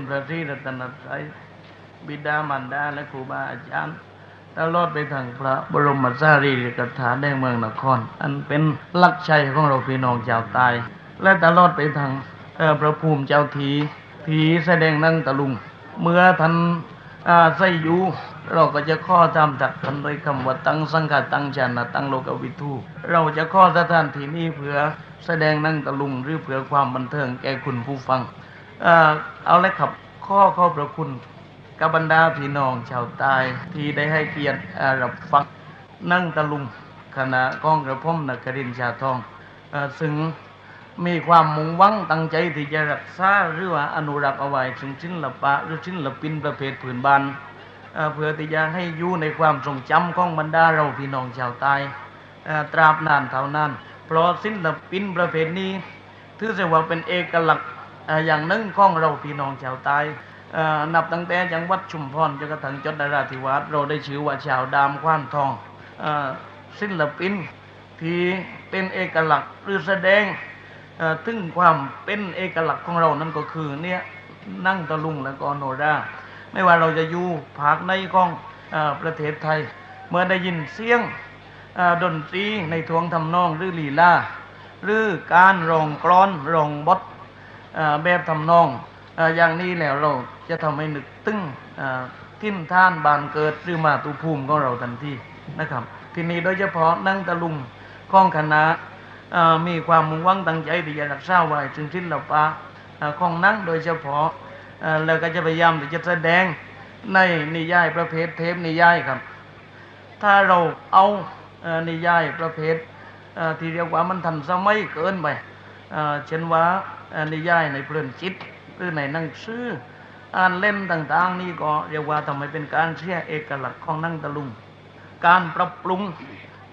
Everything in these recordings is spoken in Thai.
คุณพระศรีรัตนตรัยบิดามารดาและครูบาอาจารย์ตลอดไปทางพระบรมสารีริกธาตุแห่งเมืองนคร อันเป็นหลักชัยของเราพี่น้องชาวใต้และตลอดไปทางพระภูมิเจ้าทีทีแสดงนั่งตะลุง เมื่อท่านอาใส่อยู่เราก็จะข้อจำจากท่านด้วยคำว่าตั้งสังฆตั้งชานะตั้งโลกวิทูเราจะข้อสถานที่นี้เพื่อแสดงนั่งตะลุงหรือเพื่อความบันเทิงแก่คุณผู้ฟัง เอ่อเอาเลยครับข้อข้อพระคุณกับบรรดาพี่น้องชาวใต้ที่ได้ให้เกียรติรับฟังนั่งตะลุงคณะก้องกระผมนักกรินชาทองอซึ่งมีความมุ่งหวังตั้งใจที่จะรักษาหรือว่าอนุรักษ์เอาไว้ถึงศิลปะหรือศิลปินประเภทผืนบ้านเพื่อที่จะให้อยู่ในความทรงจำของบรรดาเราพี่น้องชาวใต้ตราบนานเท่านานเพราะศิลปินประเภทนี้ถือเสียว่าเป็นเอกลักษณ์ อย่างหนึ่งของเราพี่น้องชาวใต้นับตั้งแต่จังหวัดชุมพรจนกระทั่งจนนราธิวาสเราได้ชื่อว่าชาวดามขว้านทองอศิลปินที่เป็นเอกลักษณ์หรือแสดงถึงความเป็นเอกลักษณ์ของเรานั่นก็คือเนี่ยนั่งตะลุงและก็โนราไม่ว่าเราจะอยู่ภาคในของอประเทศไทย เมื่อได้ยินเสียงดนตรีในทวงทำนองหรือลีลาหรือการร้องกลอนร้องบทเอ่อ แบบทำนองออย่างนี้แล้วเราจะทำให้นึกตึ้งเอ่อทิ่นท่านบานเกิดหรือมาตุภูมิของเราทันทีนะครับ ทีนี้โดยเฉพาะนั่งตะลุงของคณะมีความมุ่งหวังตั้งใจที่จะรักษาไว้ซึ่งศิลปะเอ่อของนั่งโดยเฉพาะเอ่อแล้วก็จะพยายามที่จะแสดงในนิยายประเภทเทปนิยายครับ ถ้าเราเอานิยายประเภทที่เรียกว่ามันทันสมัยเกินไปเช่นว่า นิยายในเพลินจิตหรือในหนังสืออ่านเล่มต่าง ๆ นี่ก็เรียกว่าทำให้เป็นการเสียเอกลักษณ์ของนั่งตะลุง การปรับปรุง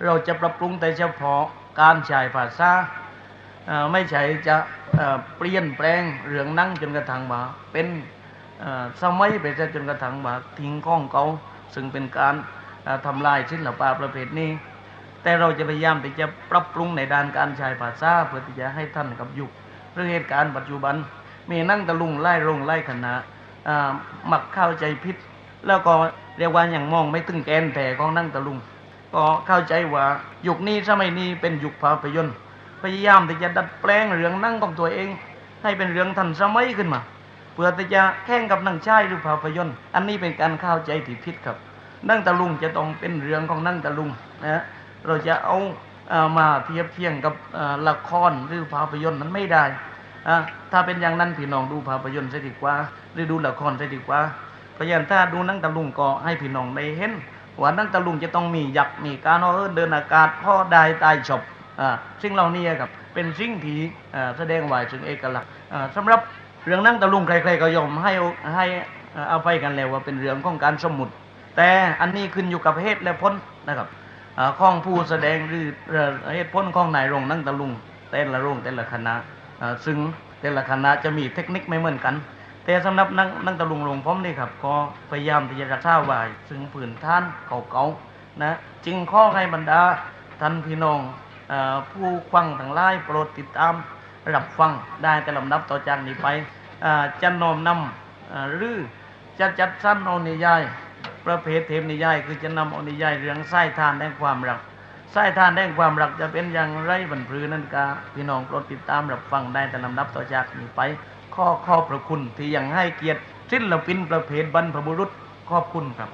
เราจะปรับปรุงแต่เฉพาะการใช้ภาษาเอ่อไม่ใช่จะเปลี่ยนแปลงเรื่องนั่งจนกระทั่งมาเป็นเอ่อสมัยไปซะจนกระทั่งมาทิ้งข้องเขาซึ่งเป็นการเอ่อทำลายศิลปะประเภทนี้ แต่เราจะพยายามที่จะปรับปรุงในด้านการใช้ภาษาเพื่อที่จะให้ท่านกับยุค รือเหตุการณ์ปัจจุบัน มีนั่งตะลุงไล่ลงไล่คณะอ่ามักเข้าใจผิดแล้วก็เรียกว่าอย่างมองไม่ถึงแกนแต่ของนั่งตะลุง ก็เข้าใจว่ายุคนี้สมัยนี้เป็นยุคภาพยนตร์พยายามที่จะดัดแปลงเรื่องนั่งของตัวเอง ให้เป็นเรื่องทันสมัยขึ้นมาเพื่อที่จะแข่งกับนั่งชายหรือภาพยนตร์อันนี้เป็นการเข้าใจที่ผิดครับ นั่งตะลุงจะต้องเป็นเรื่องของนั่งตะลุงนะเราจะเอาเอ่อมาเทียบเทียงกับละครหรือภาพยนตร์นั้นไม่ได้ อะถ้าเป็นอย่างนั้นพี่น้องดูภาพยนตร์ซะดีกว่าหรือดูละครซะดีกว่าเพราะฉะนั้นถ้าดูนังตะลุงก็ให้พี่น้องได้เห็นว่านังตะลุงจะต้องมียักษ์มีการเอินเดินอากาศพ่อได้ตายจบอ่าสิ่งเหล่านี้ครับเป็นสิ่งที่แสดงไว้ถึงเอกลักษณ์สำหรับเรื่องนั่งตะลุงใครๆก็ยอมให้ให้เอาไปกันแล้วว่าเป็นเรื่องของการสมมุติแต่อันนี้ขึ้นอยู่กับเหตุและผลนะครับอ่าของผู้แสดงหรือเหตุผลของนายโรงนั่งตะลุงแต่ละโรงแต่ละคณะ ซึ่งแต่ละคณะจะมีเทคนิคไม่เหมือนกัน แต่สำหรับนังนังตะลุงหลวงผมนี่ครับ ก็พยายามที่จะรักษาไว้ซึ่งผืนท่านเก่าๆนะจึงข้อให้บรรดาท่านพี่น้องอผู้ฟังทั้งหลายโปรดติดตามรับฟังได้แต่ลำดับต่อจากนี้ไปจะน้อมนำหรือจะจัดสรรเอานิยายประเภทเทพนิยาย คือจะนำเอานิยายเรื่องไส้ทานแห่งความรัก ไส้ทานแห่งความรักจะเป็นอย่างไรบรรพือนั่นกาพี่น้องโปรดติดตามรับฟังได้แต่ลำดับต่อจากนี้ไป ข้อข้อพระคุณที่ยังให้เกียรติศิลปินประเพณบรรพบุรุษขอบคุณครับ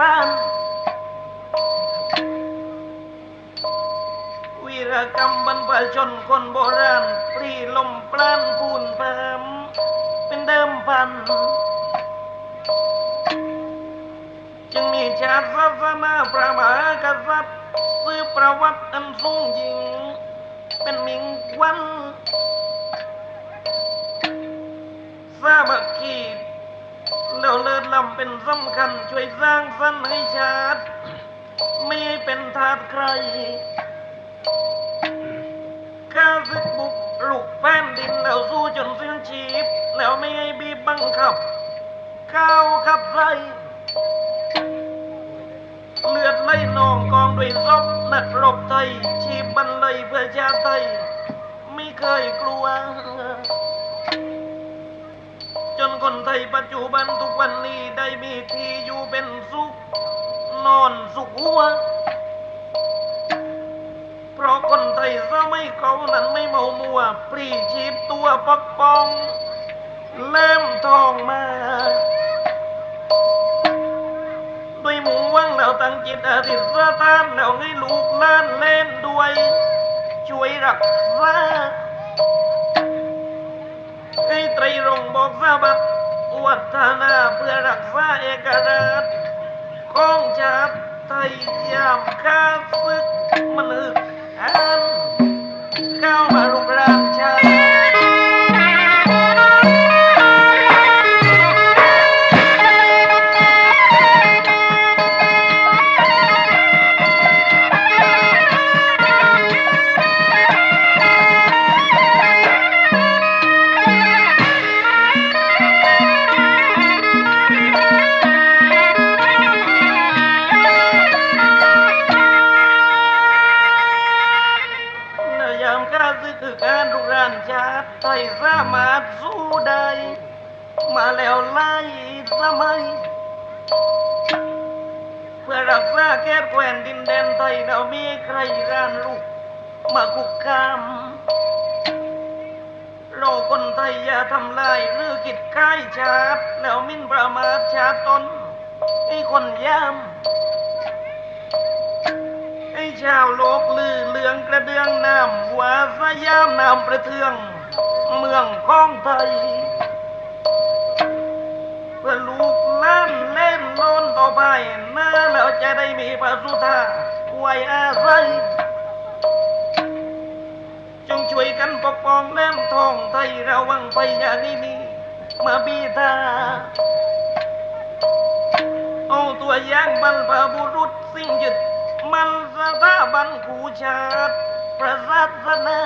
เป็นหลักฐานวีรกรรมบรรพชนคนโบราณปรีลมปราณพูนพามเป็นเดิมพัน จึงมีชาติศาสนาพระมหากษัตริย์ซื้อประวัติอันสูงยิ่งเป็นมิงวันสามัคคี แล้วเลิศล้ำเป็นสำคัญช่วยสร้างสรรค์ให้ชาติไม่ให้เป็นทาสใครข้าศึกบุกลุกแผ่นดินแล้วสู้จนสิ้นชีพ แล้วไม่ให้บีบบังคับ ข้าวขับไรเลือดไหลนองกองด้วยซบนักรบไทยชีพบรรลัยเพื่อชาติไทยไม่เคยกลัว คนไทยปัจจุบันทุกวันนี้ได้มีที่อยู่เป็นสุข นอนสุขหัว เพราะคนไทยสมัยเขานั้นไม่เมามัว ปรีชีพตัวปักปองเล่มทองมาด้วยหมูว่างแล้วตั้งจิตอธิษฐานแล้วให้ลูกล้านเล่นด้วย ช่วยรักษา ให้ไตรรงค์บอกสาบัดวัฒนาเพื่อรักษาเอกราชของชาติไทยยามข้าศึกมันอึกอัน กระเดืองน้ำว่าสยามน้ำประเทือง เมืองของไทยเพื่อลูกหล้านเล่นโลนต่อไปน่าแล้วจะได้มีพระสุธาไว้อาศัยจงช่วยกันปกป้องแหลมทองไทยระวังไปอย่าให้มีมาบีทาเอาตัวอย่างบรรพบุรุษสิ่งยึด มันสถาบันขู่ชาติประศาสนา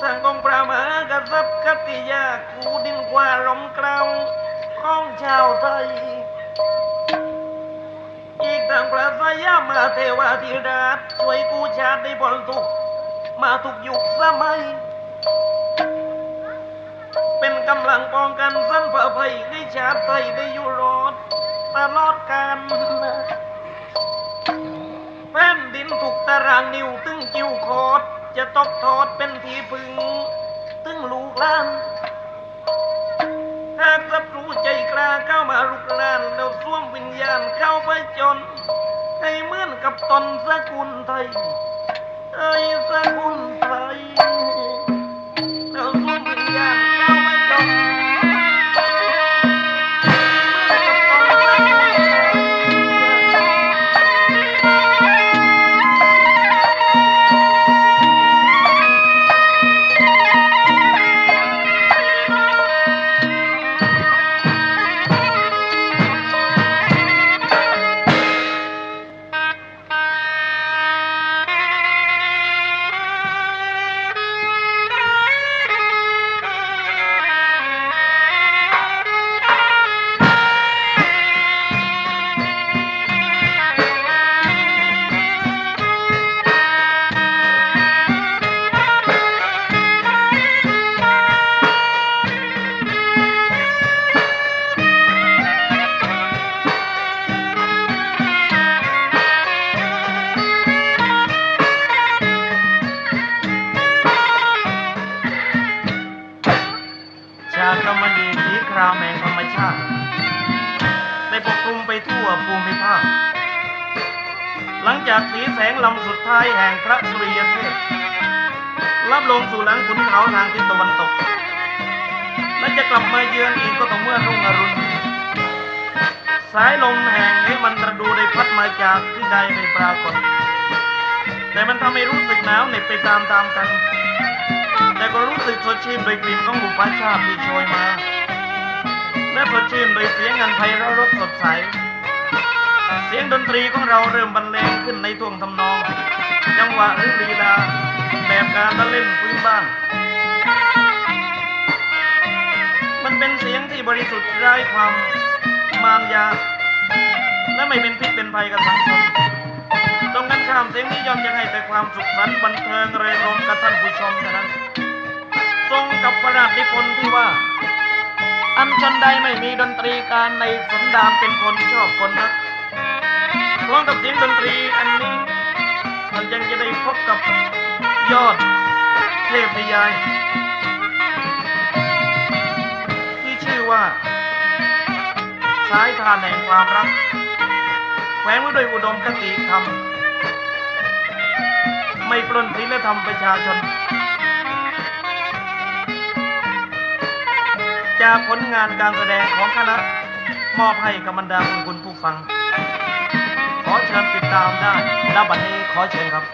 ทางกองพระมหากษัตริย์กติยาคูดินกว่าร่มเกล้าของชาวไทย อีกทางพระสยามมาเทวาธิราชช่วยกู้ชาติได้บนทุกมาทุกยุคสมัย เป็นกำลังป้องกันสันพภัยให้ชาติไทยได้อยู่รอด ตลอดกาลแผ่นดินถูกตารางนิ้วตึงกิ้วโคดจะตกทอดเป็นทีพึง ตึงลูกล้านหากศัตรูใจกล้าเข้ามาลุกลานแล้วสวมวิญญาณเข้าไปจน ให้เหมือนกับตนสกุลไทยไอ้สกุลไทยู่หลังขุนเขาทางทิศตะวันตก และจะกลับมาเยือนอีกก็ต่อเมื่อรุ่งอรุณ สายลมแห่งให้มันตระดูได้พัดมาจากที่ใดไม่ปรากฏ แต่มันทำให้รู้สึกหนาวเหน็บไปตามๆกัน แต่ก็รู้สึกสดชื่นโดยกลิ่นของบุปผาชาติที่โชยมา และสดชื่นโดยเสียงอันไพเราะรสสดใสเสียงดนตรีของเราเริ่มบรรเลงขึ้นในท่วงทำนอง จังหวะหรือลีลา แบบการละเล่นพื้นบ้าน มันเป็นเสียงที่บริสุทธิ์ไร้ความมารยา และไม่เป็นพิษเป็นภัยกับสังคม ตรงกันข้ามเสียงนี้ย่อมยังให้แต่ความสุขสันต์บันเทิงเริงรมกับท่านผู้ชมเท่านั้น ทรงกับพระราชนิพนธ์ที่ว่า อันชนใดไม่มีดนตรีการในสันดานเป็นคนชอบคนนักพร้อมกับเสียงดนตรีอันนี้มันยังจะได้พบกับ ยอด เทพนิยาย ที่ชื่อว่า สายทานแห่งความรักแฝงไว้ด้วยอุดมคติธรรม ไม่ปล้นศีลธรรมประชาชน จากผลงานการแสดงของคณะ มอบให้กับบรรดาคุณคุณผู้ฟัง ขอเชิญติดตามได้ณบัดนี้ขอเชิญครับ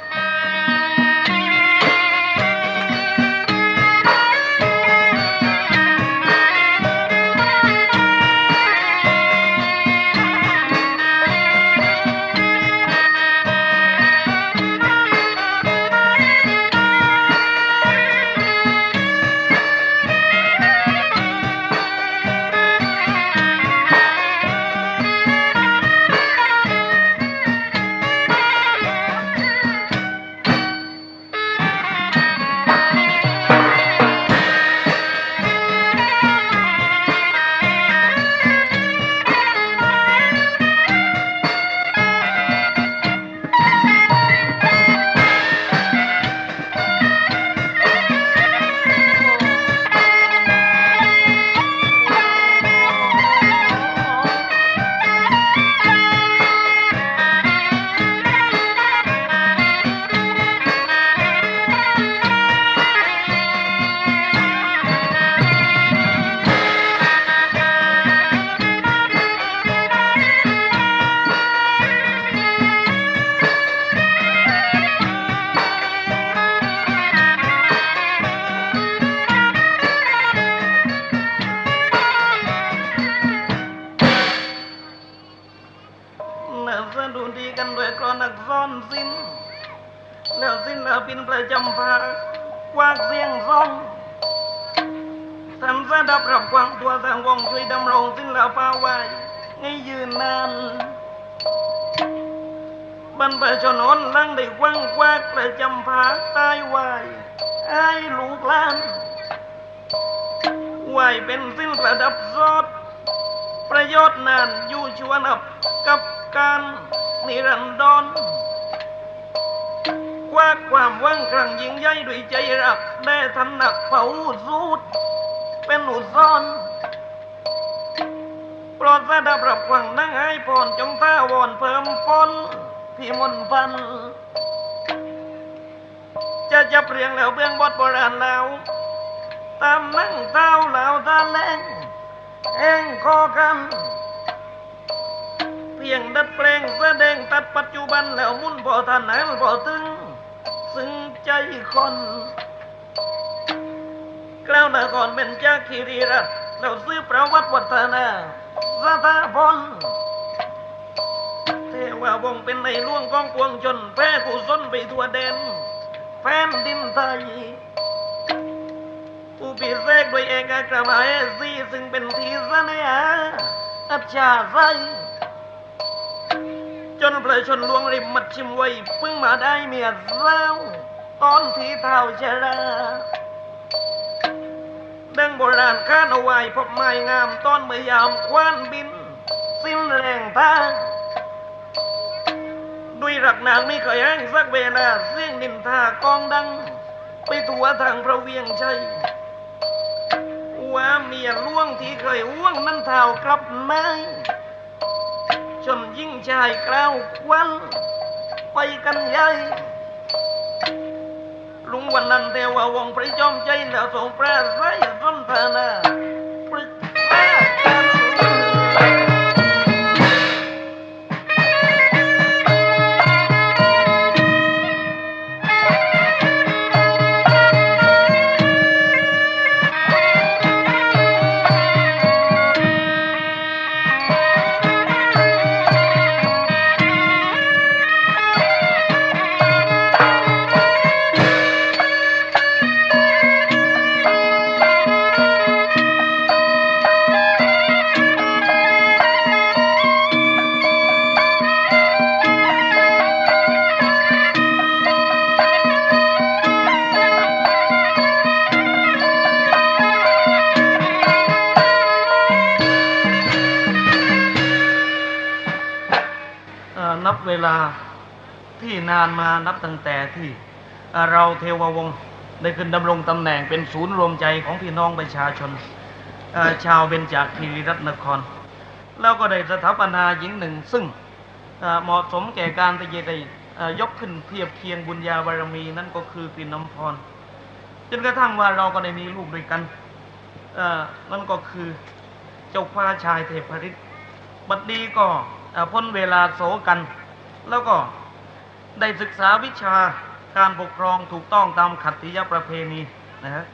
ากเสียงร้องสันสะดับรับกวางตัวทางวงช่วยดำรงสิ้นแล้วปาไว้ให้ยืนนานบรรพชนอนลังได้กว้างกวากประจำภาตายไว้ไอ้ลูกหลานไหวเป็นสิ้นระดับซอดประโยชน์นานอยู่ชวนอับกับการนิรันดร กว่าความว่างครั้งยิ่งใหญ่ด้วยใจรักแด่ทันหนักเผาสูดเป็นอุซอนโปรดสดับรับฟังนั่งให้พรจงท่าวอนเพิ่มพนพี่มนต์พัน จะจะเปลี่ยงแล้วเบื้องบทโบราณแล้ว ตามนั่งเท้าแล้วตาแรงแองคอกันเพียงดัดแปลงแสดงตัดปัจจุบันแล้วมุ่นพอทันนั้นพอถึง ซึ่งใจคนกล่าวนาก่อนเป็นจากคีรีรัตน์แล้วซื้อประวัติวัฒนาสถาพลเทวาวงเป็นในล่วงของปวงชนแพ้กุศลไปทั่วแดนแผ่นดินไทยผู้พิเศษโดวยเอกอัครมเหสีซึ่งเป็นทีสนยอัจฉาไซ จนประชาชนลวงริมมัดชิมไว้เพิ่งมาได้เมียสาตอนที่เท้าชราดังโบราณข้านเอาไว้พบไม้งามตอนเมื่อยามควานบิน สิ้นแรงทางด้วยรักนางไม่เคยแห้งสักเวลาเสียงนินทากองดัง ไปทั่วทางพระเวียงชัยว่าเมียล่วงที่เคยอ้วงนั้นเท่ากลับนา ยจนยิ่งชายกล้าวควันไปกันใหญ่ลุงวันนั้นเทวาวงพระจอมใจแล้วทรงพระไสยสนทนา เวลาที่นานมานับตั้งแต่ที่เราเทววงศ์ได้ขึ้นดำรงตำแหน่งเป็นศูนย์รวมใจของพี่น้องประชาชนชาวเบญจคีรีรัตนคร แล้วก็ได้สถาปนาหญิงหนึ่ง ซึ่งเหมาะสมแก่การที่จะได้เอ่อยกขึ้นเทียบเคียงบุญญาบารมีนั่นก็คือปิ่นน้ำพรจนกระทั่งว่าเราก็ได้มีลูกด้วยกันนั่นก็คือเจ้าฟ้าชายเทพฤทธิ์บัดนี้ก็พ้นเวลาโสกัน แล้วก็ได้ศึกษาวิชาการปกครองถูกต้องตามขัตติยประเพณีนะฮะ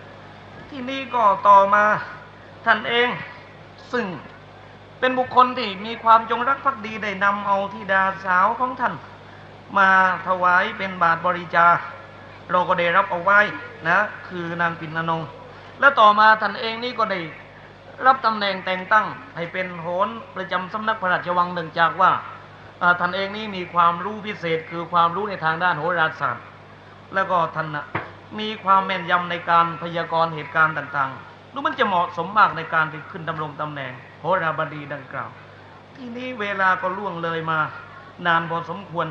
ที่นี่ก็ต่อมาท่านเองซึ่งเป็นบุคคลที่มีความจงรักภักดีได้นำเอาธิดาสาวของท่าน มาถวายเป็นบาทบริจาคเราก็ได้รับเอาไว้นะคือนางปิ่นนงและต่อมาท่านเองนี่ก็ได้รับตำแหน่งแต่งตั้งให้เป็นโหนประจำสำนักพระราชวังเนื่องจากว่า ท่านเองนี่มีความรู้พิเศษคือความรู้ในทางด้านโหราศาสตร์ แล้วก็ท่านมีความแม่นยำในการพยากรณ์เหตุการณ์ต่างๆดูมันจะเหมาะสมมากในการที่ขึ้นดำรงตำแหน่งโหราบดีดังกล่าว ทีนี้เวลาก็ล่วงเลยมานานพอสมควร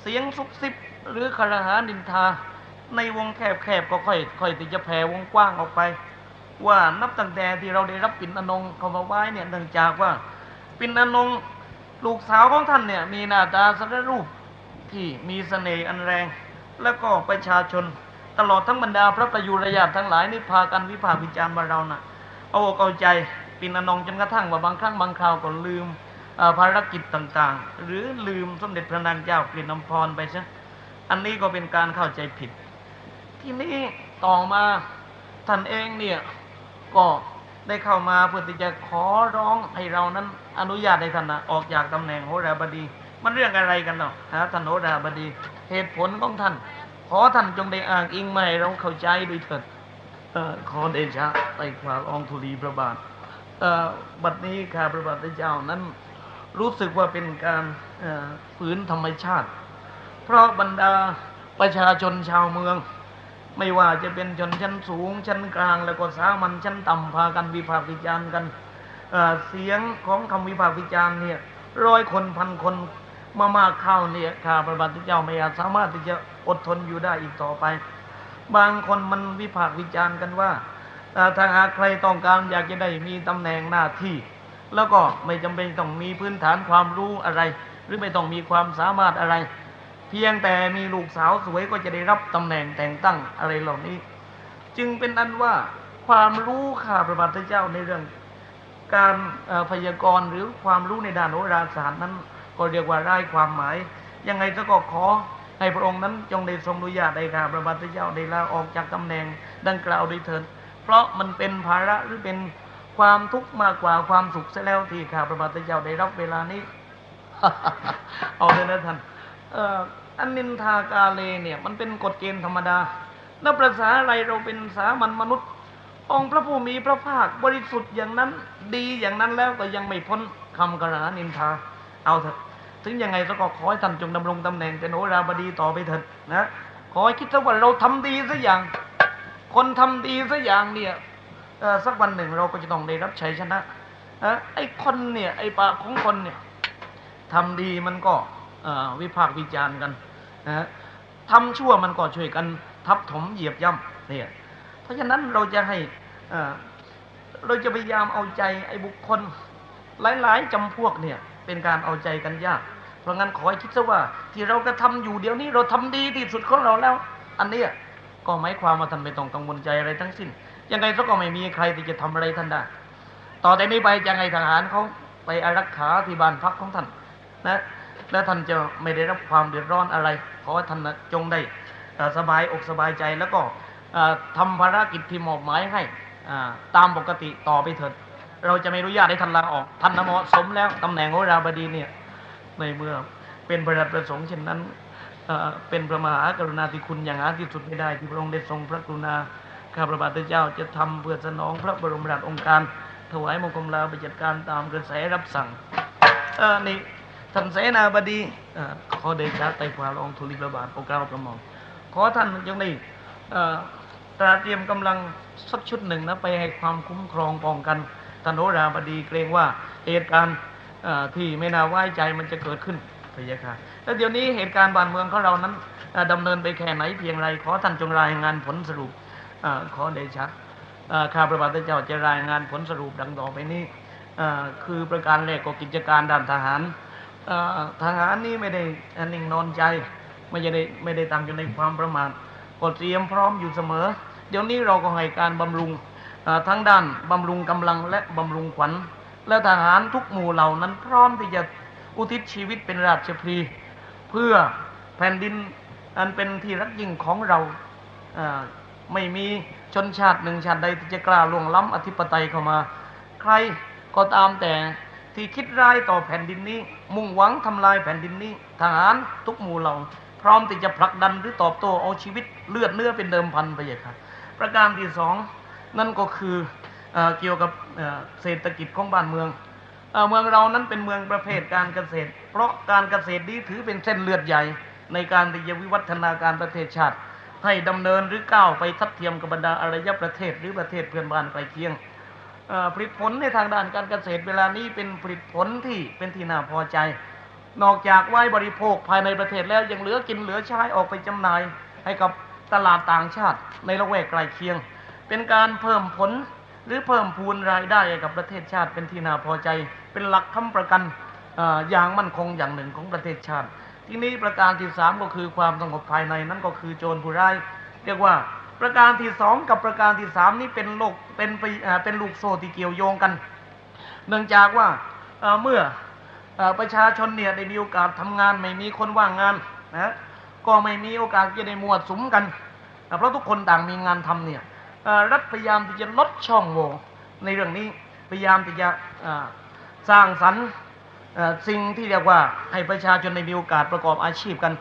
เสียงซุบซิบหรือคารหานินทา ในวงแคบๆก็ค่อยค่อยที่จะแผ่วงกว้างออกไป ว่านับตั้งแต่ที่เราได้รับปิ่นอนงค์เข้ามาไว้เนี่ยเนื่องจากว่าปิ่นอนง ลูกสาวของท่านเนี่ยมีหน้าตาสรรูปที่มีเสน่ห์อันแรง แล้วก็ประชาชนตลอดทั้งบรรดาพระประยุรญาติทั้งหลายนี่พากันวิพากษ์วิจารณ์ว่าเราน่ะเอาอกเอาใจปินอนงจนกระทั่งว่าบางครั้งบางคราวก็ลืมภารกิจต่างๆ หรือลืมสมเด็จพระนางเจ้ากลิ่นน้ำพรไปซะอันนี้ก็เป็นการเข้าใจผิด ที่นี้ต่อมาท่านเองเนี่ยก็ ได้เข้ามาเพื่อที่จะขอร้องให้เรานั้นอนุญาตให้ท่านนะออกจากตำแหน่งโหราบดี มันเรื่องอะไรกันเนาะฮะท่านโหราบดี เหตุผลของท่าน ขอท่านจงได้อ้างอิงมาให้เราเข้าใจด้วยเถิดขอเดชะไต่ขวาองธุลีพระบาทบัดนี้ข้าพระบาทเจ้านั้นรู้สึกว่าเป็นการฝืนธรรมชาติ เพราะบรรดาประชาชนชาวเมือง ไม่ว่าจะเป็นชนชั้นสูงชั้นกลาง แล้วก็สามัญชั้นต่ำพากันวิพากษ์วิจารณ์กันเเสียงของคำวิพากษ์วิจารณ์เนี่ยร้อยคนพันคนมามากเข้าเนี่ยข้าพระบาทเจ้าไม่อาจสามารถที่จะอดทนอยู่ได้อีกต่อไป บางคนมันวิพากษ์วิจารณ์กันว่าเอ่อถ้าหากใครต้องการอยากจะได้มีตำแหน่งหน้าที่ แล้วก็ไม่จำเป็นต้องมีพื้นฐานความรู้อะไร หรือไม่ต้องมีความสามารถอะไร เพียงแต่มีลูกสาวสวยก็จะได้รับตำแหน่งแต่งตั้งอะไรเหล่านี้ จึงเป็นอันว่าความรู้ข้าพระบาทเจ้าในเรื่อง การพยากรณ์หรือความรู้ในด้านโหราศาสตร์นั้น ก็เรียกว่าไร้ความหมาย ยังไงก็ขอให้พระองค์นั้นจงได้ทรงอนุญาตให้ข้าพระบาทเจ้าได้ลาออกจากตำแหน่งดังกล่าวโดยเถิดเพราะมันเป็นภาระหรือเป็นความทุกข์มากกว่าความสุขเสียแล้วที่ข้าพระบาทเจ้าได้รับเวลานี้ เอาเลยนะท่านเอันนินทากาเลเนี่ยมันเป็นกฎเกณฑ์ธรรมดา แล้วประษาอะไรเราเป็นสามัญมนุษย์ องค์พระผู้มีพระภาคบริสุทธิ์อย่างนั้น ดีอย่างนั้นแล้วก็ยังไม่พ้นคำกระหานินทา เอาเถอะ ถึงยังไงก็ขอให้ท่านจงดำรงตำแหน่งเป็นโหราบดีต่อไปเถิดนะ ขอให้คิดซะว่าเราทำดีสักอย่าง คนทำดีสักอย่างเนี่ยสักวันหนึ่งเราก็จะต้องได้รับชัยชนะเอ่อไอ้คนเนี่ยไอ้ปากของคนเนี่ยทำดีมันก็ วิพากษ์วิจารณ์กันนะฮะทำชั่วมันก็ช่วยกันทับถมเหยียบย่ำเนี่ยเพราะฉะนั้นเราจะให้เราจะพยายามเอาใจไอ้บุคคล หลาย ๆจำพวกเนี่ยเป็นการเอาใจกันยาก เพราะงั้นขอให้คิดซะว่า ที่เรากระทำอยู่เดี๋ยวนี้เราทำดีที่สุดของเราแล้ว อันเนี้ยก็หมายความว่าท่านไม่ต้องกังวลใจอะไรทั้งสิ้น ยังไงก็ไม่มีใครที่จะทำอะไรท่านได้ ต่อแต่นี้ไปจะให้ทหารเขาไปอารักขาที่บ้านพักของท่านนะ และท่านจะไม่ได้รับความเดือดร้อนอะไร ขอให้ท่านจงได้สบายอกสบายใจแล้วก็เอ่อทำภารกิจที่มอบหมายให้ตามปกติต่อไปเถิด เราจะไม่อนุญาตให้ท่านลาออกท่านนเหมาะสมแล้วตำแหน่งโหราบดีเนี่ยในเมื่อเป็นพระราชประสงค์เช่นนั้นเป็นพระมหากรุณาธิคุณอย่างหาที่สุดไม่ได้ที่พระองค์ได้ทรงพระกรุณาข้าพระบาทเจ้าจะทำเพื่อสนองพระบรมราชองค์การ ถวายมงคลลาไปจัดการตามกระแสรับสั่งเออนี่ ท่านเสนาบดีอขอเดชะไต่ฟ้าละองธุลีพระบาทโปรดเกล้าประมอมขอท่านจงได้ตราเตรียมกำลังสักชุดหนึ่งนะไปให้ความคุ้มครองป้องกันท่านโหราบดีเกรงว่าเหตุการณ์ที่ไม่น่าไว้ใจมันจะเกิดขึ้นพยะค่ะแล้วเดี๋ยวนี้เหตุการณ์บ้านเมืองของเรานั้นเอ่อดำเนินไปแค่ไหนเพียงไรขอท่านจงรายงานผลสรุปอขอเดชะข้าพระบาทเจ้าจะรายงานผลสรุปดังต่อไปนี้คือประการแรกก็กิจการด้านทหาร ทหารนี่ไม่ได้นิ่งนอนใจ ไม่ได้ไม่ได้ตั้งอยู่ในความประมาทก็เตรียมพร้อมอยู่เสมอ เดี๋ยวนี้เราก็ให้การบำรุงทั้งด้านบำรุงกำลังและบำรุงขวัญ และทหารทุกหมู่เหล่านั้นพร้อมที่จะอุทิศชีวิตเป็นราชพรีเพื่อแผ่นดินอันเป็นที่รักยิ่งของเราไม่มีชนชาติหนึ่งชาติใดที่จะกล้าล่วงล้ำอธิปไตยเข้ามา ใครก็ตามแต่ที่คิดร้ายต่อแผ่นดินนี้ มุ่งหวังทำลายแผ่นดินนี้ทหารทุกหมู่เหล่า พร้อมที่จะผลักดันหรือตอบโต้เอาชีวิตเลือดเนื้อเป็นเดิมพันไปอย่างครับประการที่สองนั่นก็คือเอเกี่ยวกับเเศรษฐกิจของบ้านเมืองเอเมืองเรานั้นเป็นเมืองประเภทการเกษตร เพราะการเกษตรนี้ถือเป็นเส้นเลือดใหญ่ในการที่จะวิวัฒนาการประเทศชาติ ให้ดำเนินหรือก้าวไปทัดเทียมกับบรรดาอารยประเทศหรือประเทศเพื่อนบ้านใกล้เคียง ผลิตผลในทางด้านการเกษตรเวลานี้เป็นผลิตผลที่เป็นที่น่าพอใจ นอกจากไว้บริโภคภายในประเทศแล้วยังเหลือกินเหลือใช้ออกไปจำหน่ายให้กับตลาดต่างชาติในละแวกใกล้เคียง เป็นการเพิ่มผลหรือเพิ่มพูนรายได้ให้กับประเทศชาติเป็นที่น่าพอใจ เป็นหลักค้ำประกันออย่างมั่นคงอย่างหนึ่งของประเทศชาติ ที่นี้ประการที่สามก็คือความสงบภายในนั่นก็คือโจรผู้ร้าย เรียกว่า ประการที่สองกับประการที่สามนี้เป็นโลกเป็นไปเป็นลูกโซ่ที่เกี่ยวโยงกัน เนื่องจากว่าเอ่อเมื่ออประชาชนเนี่ยได้มีโอกาสทำงาน ไม่มีคนว่างงานนะก็ไม่มีโอกาสจะได้มวดสุมกันเอ่เพราะทุกคนต่างมีงานทำเนี่ยรัฐพยายามที่จะลดช่องโหว่ในเรื่องนี้พยายามที่จะสร้างสรรค์สิ่งที่เรียกว่าให้ประชาชนได้มีโอกาสประกอบอาชีพกัน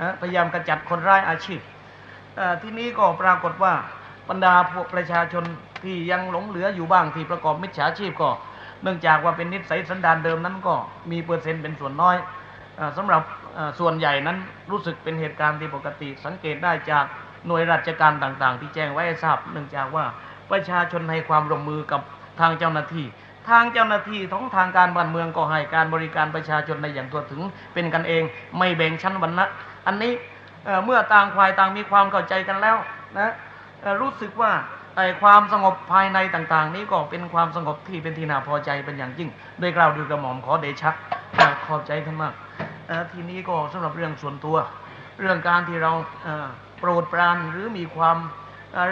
นะพยายามกระจัดคนร้ายอาชีพ ที่นี้ก็ปรากฏว่าบรรดาประชาชนที่ยังหลงเหลืออยู่บ้างที่ประกอบมิจฉาชีพก็เนื่องจากว่าเป็นนิสัยสันดานเดิมนั้นก็มีเปอร์เซ็นต์เป็นส่วนน้อยออสำหรับส่วนใหญ่นั้นรู้สึกเป็นเหตุการณ์ที่ปกติ สังเกตได้จากหน่วยราชการต่างๆ ที่แจ้งไว้ให้ทราบ เนื่องจากว่าประชาชนให้ความร่วมมือกับทางเจ้าหน้าที่ ทางเจ้าหน้าที่ของทางการบ้านเมืองก็ให้การบริการประชาชนในอย่างทั่วถึงเป็นกันเอง ไม่แบ่งชั้นวรรณะอันนี้ เเมื่อต่างฝ่ายต่างมีความเข้าใจกันแล้วนะรู้สึกว่าไอ้ความสงบภายในต่าง ๆ นี้ก็เป็นความสงบที่เป็นที่น่าพอใจเป็นอย่างยิ่งโดยกล่าวดยกระหม่อมขอเดชะขอบใจท่านมากทีนี้ก็สำหรับเรื่องส่วนตัว เรื่องการที่เราโปรดปรานหรือมีความ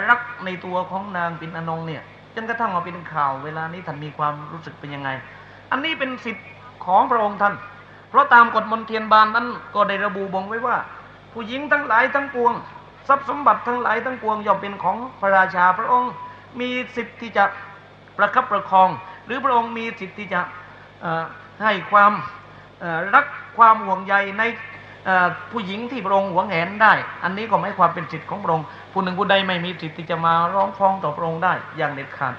รักในตัวของนางปินอนงเนี่ยจนกระทั่งมาเป็นข่าวเวลานี้ท่านมีความรู้สึกเป็นยังไง อันนี้เป็นสิทธิ์ของพระองค์ท่าน เพราะตามกฎมนเทียนบานนั้นก็ได้ระบุบ่งไว้ว่า ผู้หญิงทั้งหลายทั้งปวง ทรัพย์สมบัติทั้งหลายทั้งปวงย่อมเป็นของพระราชาพระองค์มีสิทธิ์ที่จะประคับประคอง หรือพระองค์มีสิทธิ์ที่จะให้ความรักความห่วงใยในผู้หญิงที่พระองค์หวงแหนได้ อันนี้ก็ไม่ความเป็นสิทธิ์ของพระองค์ผู้หนึ่งผู้ใดไม่มีสิทธิ์ที่จะมาร้องฟ้องต่อพระองค์ได้อย่างเด็ดขาด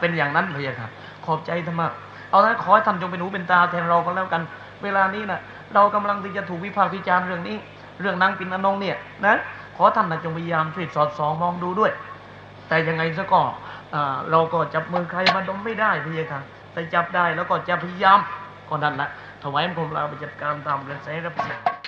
เป็นอย่างนั้นเลยครับขอบใจธรรมะเอาละขอให้ท่านจงเป็นหูเป็นตาแทนเราก็แล้วกัน เวลานี้นะเรากำลังที่จะถูกวิพากษ์วิจารณ์เรื่องนี้ เรื่องนางปินอนงเนี่ยนะขอท่านนะจงพยายามช่วยสอดส่องมองดูด้วย แต่ยังไงซะก็อ่าเราก็จับมือใครมาดมไม่ได้พี่ครับแต่จับได้แล้วก็จะพยายามก็นั่นแหละถวายผมลาไปจัดการตามกระแสรับสั่ง